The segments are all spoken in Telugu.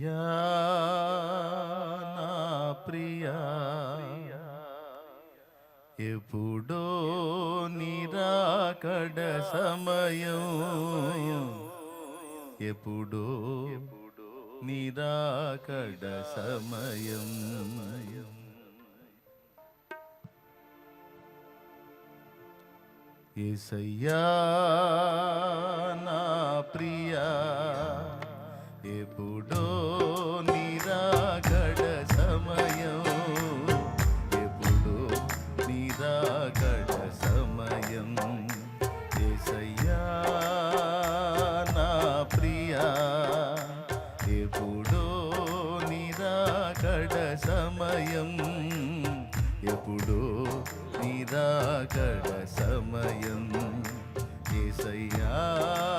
ప్రియా నా ప్రియా. ఎప్పుడో నిరాకడ సమయం ఎప్పుడో నిరాకడ సమయం. ఏసయ్యా నా ప్రియా. ఎప్పుడో నిరాకడ సమయం. ఎప్పుడో నిరాకడ సమయం. ఏసయ్యా నా ప్రియా. ఎప్పుడో నిరాకడ సమయం. ఎప్పుడో నిరాకడ సమయం. ఏసయ్యా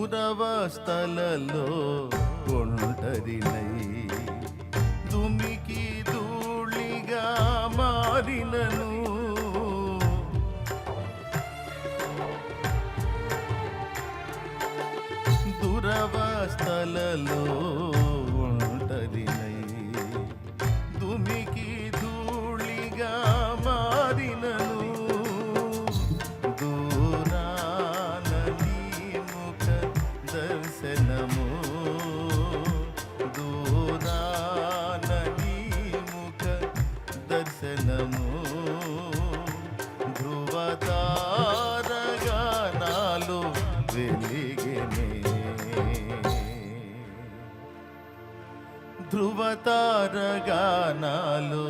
దురవస్థలలో కొంటరినై దుమికి ధూళిగా మారినను. వచనము ధ్రువతారగా నాలో వెలిగినే. ధ్రువతారగా నాలో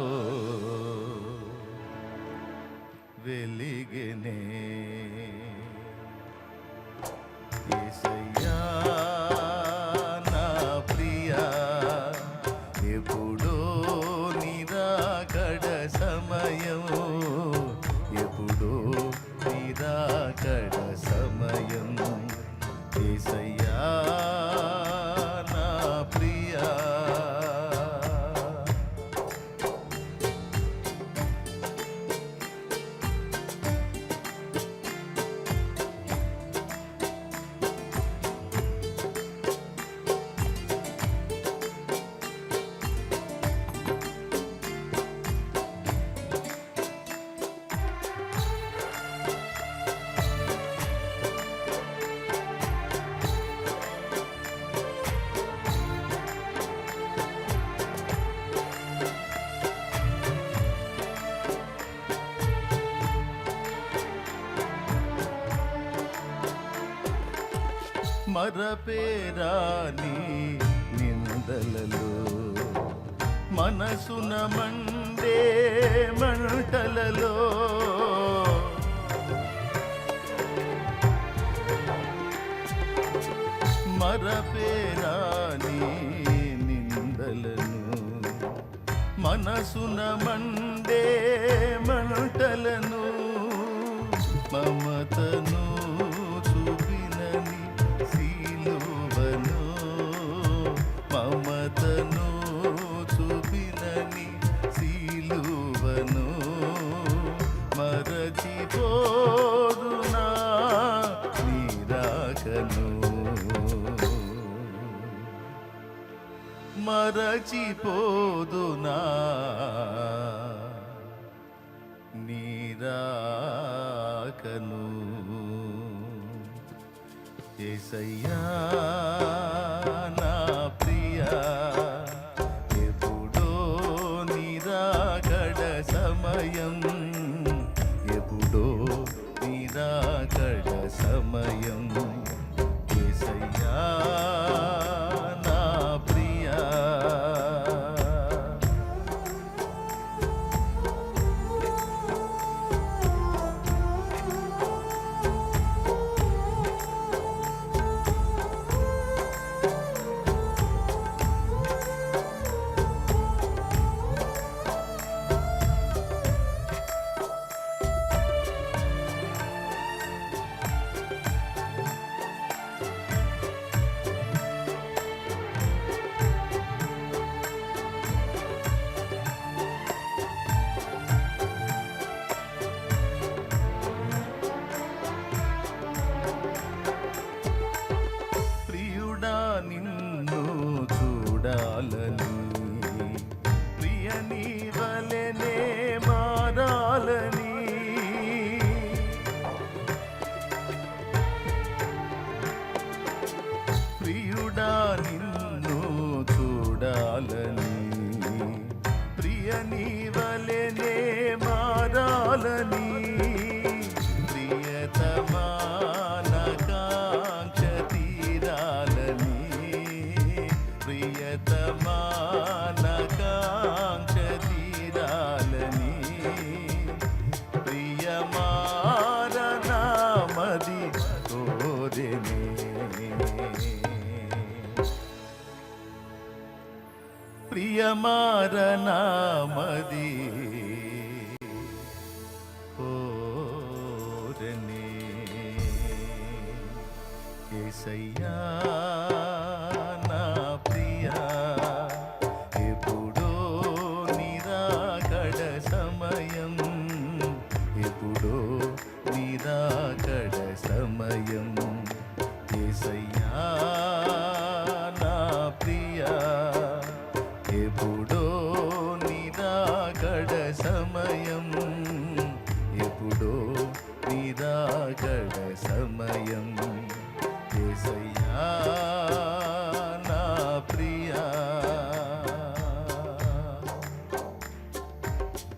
వెలిగినే. యేసయ్యా మరపేరాని నిందలలో మనసున మండే మంటలలో. మరపేరాని నిందలను మనసున మండే మంటలను. మమతలు మరచిపోదునా నీరాకను ఏసయ్యా నా ప్రియా ఎప్పుడో నిరాకడ సమయం ఎప్పుడో నిరాకడ సమయం. చూడాలని. ప్రియ నీవలనే మారాలని. ప్రియుడా నిన్ను గోదిని ప్రియమారనామది కోరని ఏసయ్యా